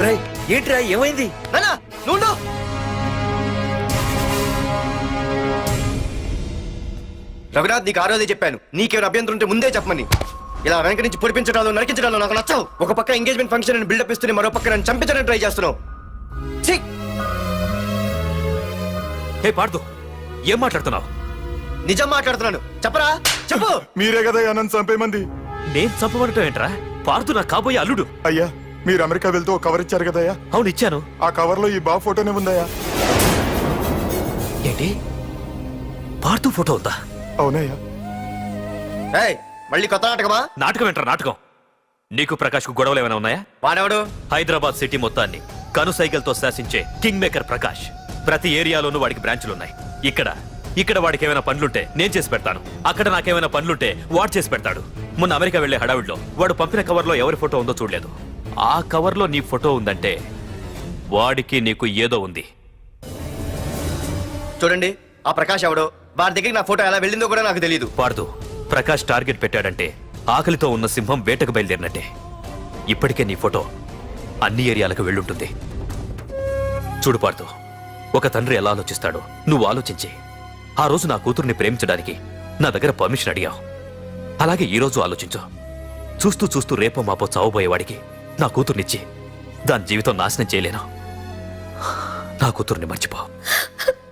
ఏంట్రా ఏమైంది? నానా నువ్వు రఘునాథ్ నీకు ఆ రోజే చెప్పాను. నీకేమైనా అభ్యంతరం ఉంటే ముందే చెప్పమని. ఇలా వెనక నుంచి పొడిపించడాలు నరికించడాలు నాకు నచ్చవు. ఒక పక్క ఎంగేజ్మెంట్ ఫంక్షన్ అని బిల్డప్ ఇస్తూనే మరో పక్క నన్ను చంపించడానికి ట్రై చేస్తున్నావు. ఛీ! హే పార్దు ఏం మాట్లాడుతున్నావు? నిజం మాట్లాడుతున్నాను. చెప్పరా? చెప్పు. మీరే కదా నన్ను చంపేమంది? నేను చంపబడటం ఏంట్రా? పార్దు నా కాబోయే అల్లుడు. అయ్యా మీరు అమెరికా వెళ్తూ ఒక కవర్ ఇచ్చారు కదయ్యా? అవును ఇచ్చాను. ఆ కవర్లో ఈ బా ఫోటోనే ఉందయ్యా. ఏంటి? పార్దు ఫోటో ఉందా? అవునయ్యా. ఏయ్ మళ్ళీ కొత్త నాటకమా? నాటకం ఏంట్రా నాటకం? నీకు ప్రకాష్కు గొడవలు ఏమైనా ఉన్నాయా? వాడెవడు? హైదరాబాద్ సిటీ మొత్తాన్ని కను సైకిల్తో శాసించే కింగ్ మేకర్ ప్రకాష్. ప్రతి ఏరియాలోనూ వాడికి బ్రాంచులున్నాయి ఇక్కడ ఇక్కడ వాడికి ఏమైనా పనులుంటే నేను చేసి పెడతాను. అక్కడ నాకేమైనా పనులుంటే వాడు చేసి పెడతాడు. మొన్న అమెరికా వెళ్ళే హడావిడిలో వాడు పంపిన కవర్లో ఎవరి ఫోటో ఉందో చూడలేదు. ఆ కవర్లో నీ ఫోటో ఉందంటే వాడికి నీకు ఏదో ఉంది. చూడండి ఆ ప్రకాష్ ఎవడో? వారి దగ్గరికి నా ఫోటో ఎలా వెళ్ళిందో కూడా నాకు తెలియదు పార్దు ప్రకాష్ టార్గెట్ పెట్టాడంటే ఆకలితో ఉన్న సింహం వేటకు బయలుదేరినట్టే. ఇప్పటికే నీ ఫోటో అన్ని ఏరియాలకు వెళ్ళుంటుంది. చూడు పార్దు ఒక తండ్రి ఎలా ఆలోచిస్తాడో నువ్వు ఆలోచించి. ఆ రోజు నా కూతుర్ని ప్రేమించడానికి నా దగ్గర పర్మిషన్ అడిగావు. అలాగే ఈ రోజు ఆలోచించు. చూస్తూ చూస్తూ రేపో మాపో చావబోయేవాడికి నా కూతుర్నిచ్చి దాని జీవితం నాశనం చేయలేను. నా కూతుర్ని మర్చిపో.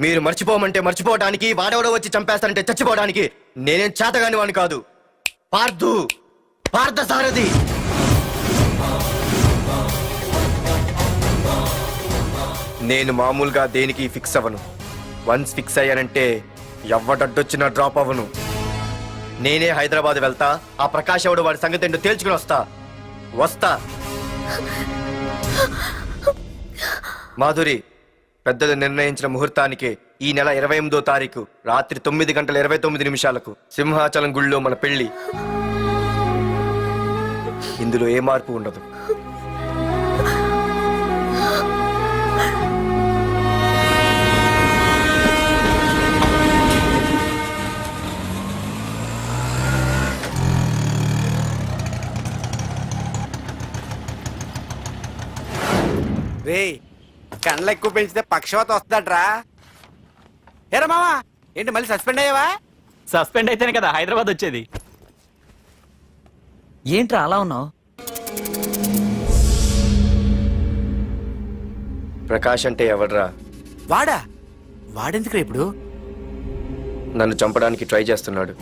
మీరు మర్చిపోమంటే మర్చిపోవడానికి వాడెవడో వచ్చి చంపేస్తానంటే చచ్చిపోవడానికి నేనేం చేతగాని వాడిని కాదు. పార్థు! పార్థ సారథి! నేను మామూలుగా దేనికి ఫిక్స్ అవ్వను. వన్స్ ఫిక్స్ అయ్యానంటే ఎవ్వడడ్డొచ్చినా డ్రాప్ అవ్వను. నేనే హైదరాబాద్ వెళ్తా ఆ ప్రకాష్ ఎవడు వాడి సంగతి ఏంటో తేల్చుకుని వస్తా. వస్తా. మాధురి పెద్దలు నిర్ణయించిన ముహూర్తానికి ఈ నెల ఇరవై ఎనిమిదో తారీఖు రాత్రి తొమ్మిది గంటల ఇరవై తొమ్మిది నిమిషాలకు సింహాచలం గుళ్ళో మన పెళ్ళి ఇందులో ఏ మార్పు ఉండదు. రే కండ్లు ఎక్కువ పెంచితే పక్షవాత వస్తుందట్రా. ఏరా మావా ఏంటి మళ్ళీ సస్పెండ్ అయ్యావా? సస్పెండ్ అయితేనే కదా హైదరాబాద్ వచ్చేది. ఏంట్రా అలా ఉన్నావు? ప్రకాష్ అంటే ఎవడ్రా? వాడా? వాడెందుకురా ఇప్పుడు? నన్ను చంపడానికి ట్రై చేస్తున్నాడు.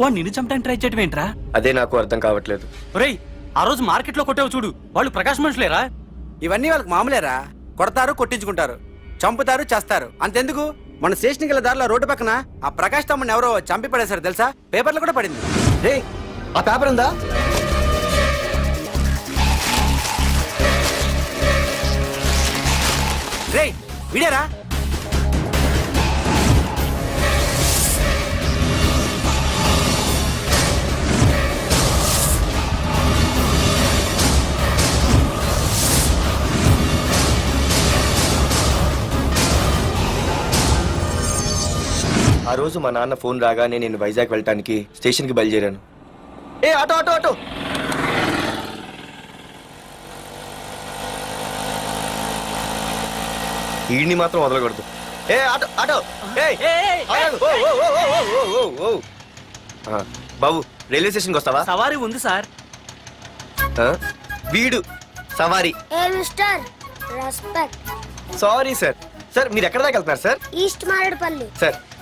వాడు నిన్ను చంపడానికి ట్రై చేయటం ఏంట్రా? అదే నాకు అర్థం కావట్లేదు. ఒరేయ్ ఆ రోజు మార్కెట్లో కొట్టావు చూడు. వాళ్ళు ప్రకాశ్ మనుషులేరా? ఇవన్నీ వాళ్ళకి మామూలేరా? కొడతారు కొట్టించుకుంటారు. చంపుతారు చేస్తారు. అంతెందుకు? మన స్టేషన్కి వెళ్ళే దారిలో రోడ్డు పక్కన ఆ ప్రకాష్ తమ్ముని ఎవరో చంపి పడేశారు తెలుసా? పేపర్లో కూడా పడింది. రే ఆ పేపర్ ఉందా? రే విడారా? ఆ రోజు మా నాన్న ఫోన్ రాగానే నేను వైజాగ్ వెళ్ళటానికి స్టేషన్కి బయలుదేరాను. ఏ ఆటో ఆటో ఆటో! ఈడిని మాత్రం వదలకూడదు. ఏ ఆటో ఆటో! ఏయ్, ఆగు. ఓ, ఓ, ఓ, ఓ, ఓ, ఓ, ఓ, ఓ. ఆ, బాబు రైల్వే స్టేషన్కి వస్తావా? సవారీ ఉంది సార్. ఆ? వీడు సవారీ. ఏ mister respect. Sorry sir. Sir మీరు ఎక్కడ దాకా వెళ్తున్నారు సార్? ఈస్ట్ మారేడుపల్లి. సార్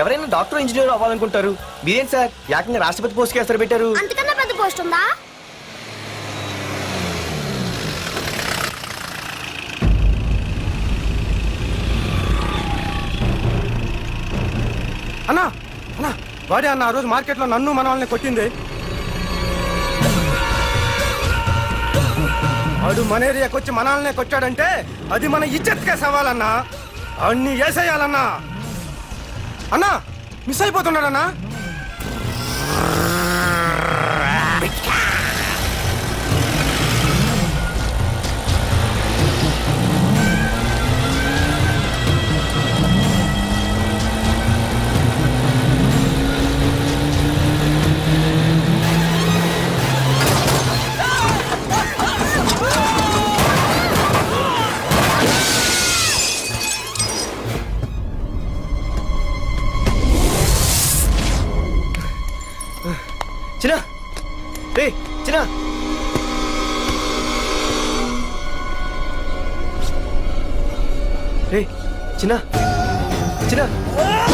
ఎవరైనా డాక్టర్ ఇంజనీర్ అవ్వాలనుకుంటారు. మీరేం సార్? ఏకంగా రాష్ట్రపతి పోస్ట్కి వేస్తారు పెట్టారు. అంతకన్నా పెద్ద పోస్ట్ ఉందా? అన్నా అన్నా వాడే అన్న ఆ రోజు మార్కెట్లో నన్ను మన వాళ్ళని కొట్టింది. వాడు మన ఏరియాకి వచ్చి మనల్నే కొట్టాడంటే అది మన ఇజ్జత్కే సవాలన్నా. అన్ని వేసేయాలన్నా. అన్నా మిస్ అయిపోతున్నాడన్నా. చిన్న. రే చిన్న. రే చిన్న. చిన్న.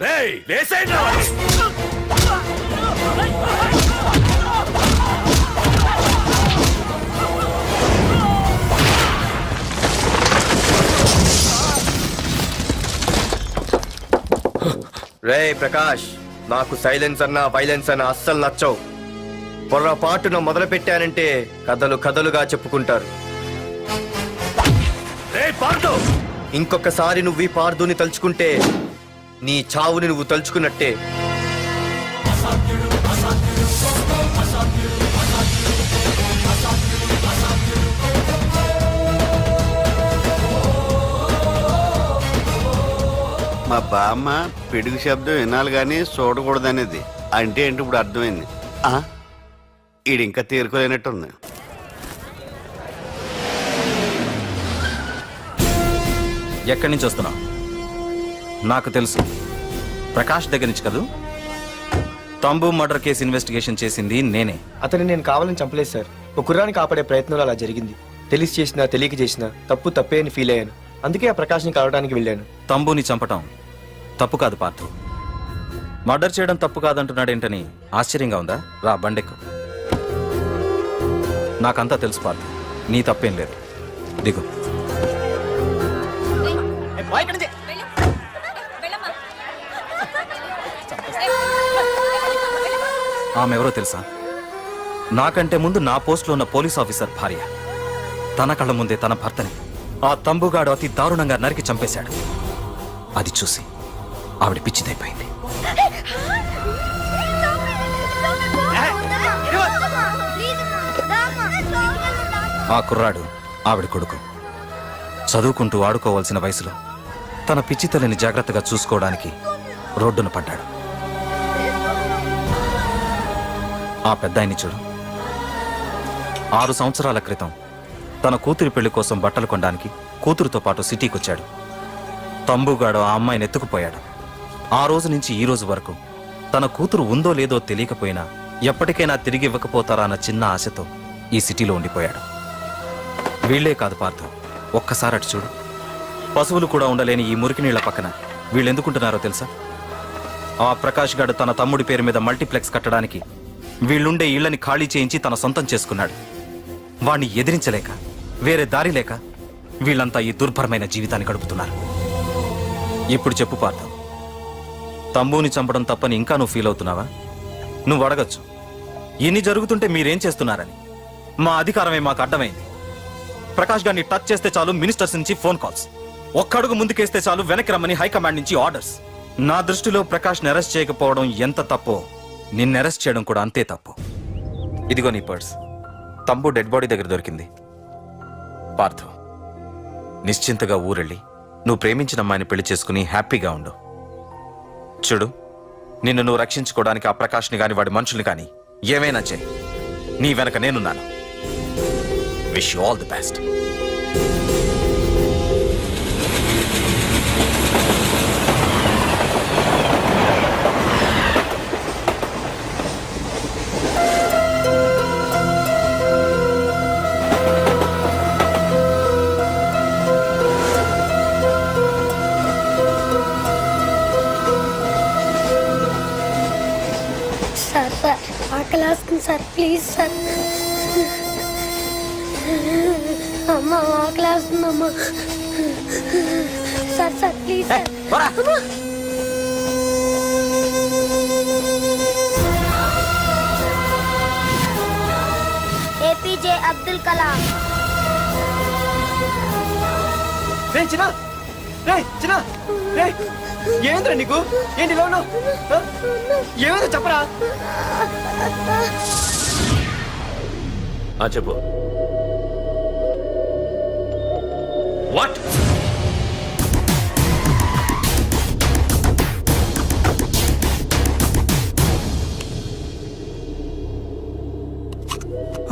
రేయ్. రే ప్రకాష్ నాకు సైలెన్స్ అన్నా వైలెన్స్ అన్నా అస్సలు నచ్చవు పొర్రపాటున మొదలు పెట్టానంటే కథలు కథలుగా చెప్పుకుంటారు! ఇంకొకసారి నువ్వు ఈ పార్దుని తలుచుకుంటే నీ చావుని నువ్వు తలుచుకున్నట్టే. మా బామ్మ పిడుగు శబ్దం వినాలి కానీ చూడకూడదనేది. అంటే ఏంటి ఇప్పుడు అర్థమైంది? ఆ? ఈడు ఇంకా తేరుకోలేనట్టుంది. ఎక్కడి నుంచి వస్తున్నావు? నాకు తెలుసు. ప్రకాష్ దగ్గర నుంచి కదూ? తంబు మర్డర్ కేసు ఇన్వెస్టిగేషన్ చేసింది నేనే. అతన్ని నేను కావాలని చంపలేదు సార్. ఒక కుర్రాన్ని కాపాడే ప్రయత్నంలో అలా జరిగింది. తెలిసి చేసినా తెలియక చేసినా తప్పు తప్పే అని ఫీల్ అయ్యాను. అందుకే ఆ ప్రకాష్ని కలవడానికి వెళ్ళాను. తంబుని చంపటం తప్పు కాదు పార్థు. మర్డర్ చేయడం తప్పు కాదంటున్నాడేంటని ఆశ్చర్యంగా ఉందా? రా బండెక్కు. నాకంతా తెలుసు పార్థు. నీ తప్పేం లేదు. దిగు. ఆమె ఎవరో తెలుసా? నాకంటే ముందు నా పోస్టులో ఉన్న పోలీస్ ఆఫీసర్ భార్య. తన కళ్ళ ముందే తన భర్తని ఆ తంబుగాడు అతి దారుణంగా నరికి చంపేశాడు. అది చూసి ఆవిడ పిచ్చిదైపోయింది. ఆ కుర్రాడు ఆవిడ కొడుకు. చదువుకుంటూ ఆడుకోవాల్సిన వయసులో తన పిచ్చితల్లిని జాగ్రత్తగా చూసుకోవడానికి రోడ్డున పడ్డాడు. ఆ పెద్దాయన్ని చూడు. ఆరు సంవత్సరాల క్రితం తన కూతురి పెళ్ళి కోసం బట్టలు కొనడానికి కూతురుతో పాటు సిటీకి వచ్చాడు తంబుగాడు ఆ అమ్మాయిని ఎత్తుకుపోయాడు. ఆ రోజు నుంచి ఈ రోజు వరకు తన కూతురు ఉందో లేదో తెలియకపోయినా ఎప్పటికైనా తిరిగి ఇవ్వకపోతారా అన్న చిన్న ఆశతో ఈ సిటీలో ఉండిపోయాడు. వీళ్ళే కాదు పార్థం ఒక్కసారి అటు చూడు. పశువులు కూడా ఉండలేని ఈ మురికి నీళ్ళ పక్కన వీళ్ళెందుకుంటున్నారో తెలుసా? ఆ ప్రకాష్ గాడు తన తమ్ముడి పేరు మీద మల్టీప్లెక్స్ కట్టడానికి వీళ్ళుండే ఇళ్ళని ఖాళీ చేయించి తన సొంతం చేసుకున్నాడు. వాణ్ణి ఎదిరించలేక వేరే దారి లేక వీళ్ళంతా ఈ దుర్భరమైన జీవితాన్ని గడుపుతున్నారు. ఇప్పుడు చెప్పు పార్థం. తమ్ముని చంపడం తప్పని ఇంకా నువ్వు ఫీల్ అవుతున్నావా? నువ్వు అడగచ్చు. ఇన్ని జరుగుతుంటే మీరేం చేస్తున్నారని. మా అధికారమే మాకు అడ్డమైంది. ప్రకాష్ గారిని టచ్ చేస్తే చాలు మినిస్టర్స్ నుంచి ఫోన్ కాల్స్. ఒక్కడుగు ముందుకేస్తే చాలు వెనక్కి రమ్మని హైకమాండ్ నుంచి ఆర్డర్స్. నా దృష్టిలో ప్రకాష్ని అరెస్ట్ చేయకపోవడం ఎంత తప్పో నిన్ను అరెస్ట్ చేయడం కూడా అంతే తప్పు. ఇదిగో నీ పర్స్. తంబు డెడ్ బాడీ దగ్గర దొరికింది. పార్థు నిశ్చింతగా ఊరెళ్ళి నువ్వు ప్రేమించిన అమ్మాయిని పెళ్ళి చేసుకుని హ్యాపీగా ఉండు. చూడు నిన్ను నువ్వు రక్షించుకోవడానికి ఆ ప్రకాష్ని కానీ వాడి మనుషుల్ని కానీ ఏమైనా చేయి. నీ వెనక నేనున్నాను. Wish you all the best please అమ్మ సార్ సార్ ప్లీజ్ సార్. అమ్మ. ఏపీజే అబ్దుల్ కలాం రే చిన్న. రే చిన్న. రే నీకు? ఏంటి ఇలా ఉన్నావు? ఏమైందో చెప్పరా? ఆ చెప్పు. వాట్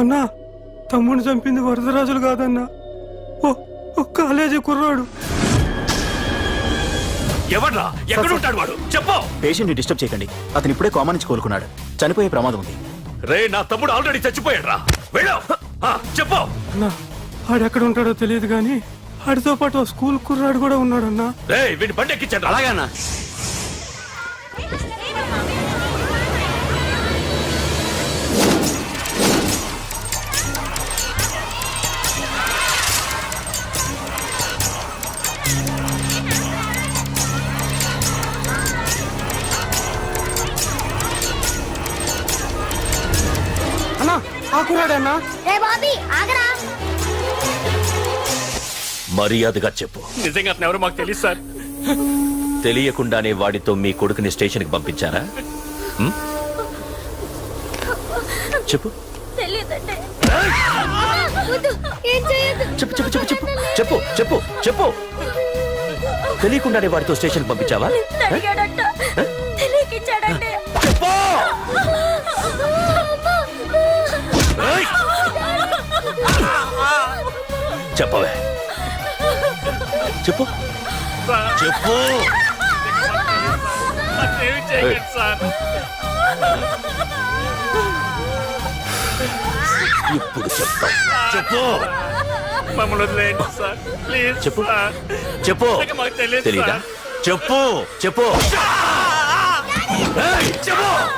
అన్నా తమ్ముడిని చంపింది వరదరాజులు కాదన్నా. ఓ కాలేజీ కుర్రాడు. ఎవడ్రా? ఎక్కడుంటాడు వాడు? చెప్పు. పేషెంట్ డిస్టర్బ్ చేయకండి. అతను ఇప్పుడే కామన్ నుంచి కోలుకున్నాడు. చనిపోయే ప్రమాదం ఉంది. రే నా తమ్ముడు ఆల్రెడీ చచ్చిపోయాడు రా వెళ్ళు. ఆ, చెప్పు. అన్నా ఆడెక్కడ ఉంటాడో తెలియదు కానీ ఆడితో పాటు స్కూల్ కుర్రాడు కూడా ఉన్నాడన్నా. రే వీడిని బండి ఎక్కించండి అలాగే అన్నా. రే బాబీ ఆగరా. మర్యాదగా చెప్పు. నిజంగా అతను ఎవరు మాకు తెలియదు సార్. తెలియకుండానే వాడితో మీ కొడుకుని స్టేషన్కి పంపించారా? ఉం? చెప్పు. తెలియదంటే ఏం చేయదు చెప్పు చెప్పు చెప్పు చెప్పు. చెప్పు చెప్పు చెప్పు. తెలియకుండానే వాడితో స్టేషన్కి పంపించావా? అడిగాడంట చెప్పవే. చెప్పు. చెప్పు. ఇప్పుడు చెప్తా. చెప్పు. చెప్పు. చెప్పు. తెలీదా? చెప్పు. చెప్పు. చెప్పు.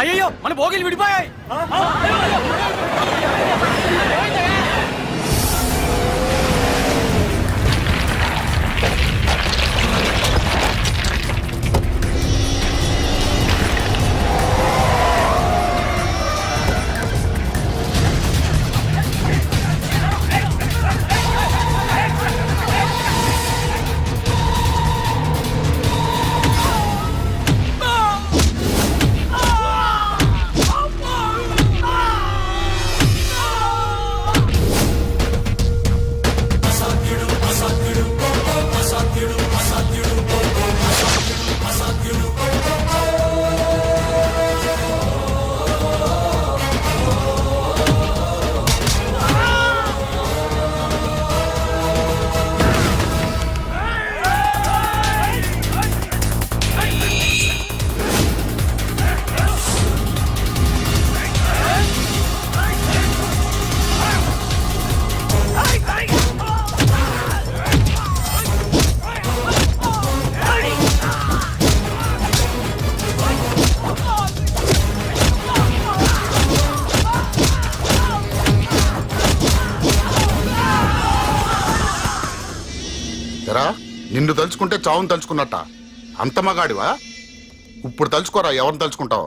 అయ్యో మన భోగిలు విడిపోయాయి నిన్ను తలుచుకుంటే చావును తలుచుకున్నట్ట. అంత మగాడివా? ఇప్పుడు తలుచుకోరా ఎవరిని తలుచుకుంటావు?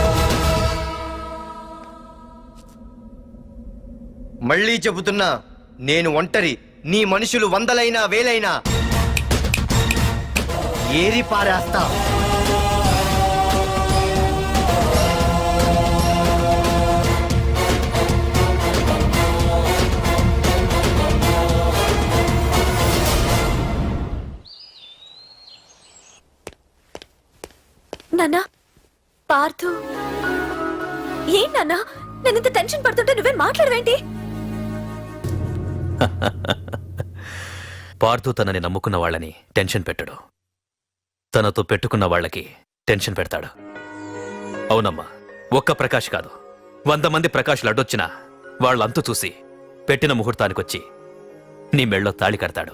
మళ్ళీ చెబుతున్నా నేను ఒంటరి. నీ మనుషులు వందలైనా వేలైనా. ఏరి పారేస్తా? నాన్నా పార్థు. ఏం నాన్నా నేను? ఇంత టెన్షన్ పడుతుంటే నువ్వే మాట్లాడవేంటి? పార్థు తనని నమ్ముకున్న వాళ్ళని టెన్షన్ పెట్టడు. తనతో పెట్టుకున్న వాళ్ళకి టెన్షన్ పెడతాడు. అవునమ్మా ఒక్క ప్రకాష్ కాదు. వంద మంది ప్రకాష్లు అడ్డొచ్చినా వాళ్ళంతు చూసి పెట్టిన ముహూర్తానికొచ్చి నీ మెళ్ళో తాళి కడతాడు.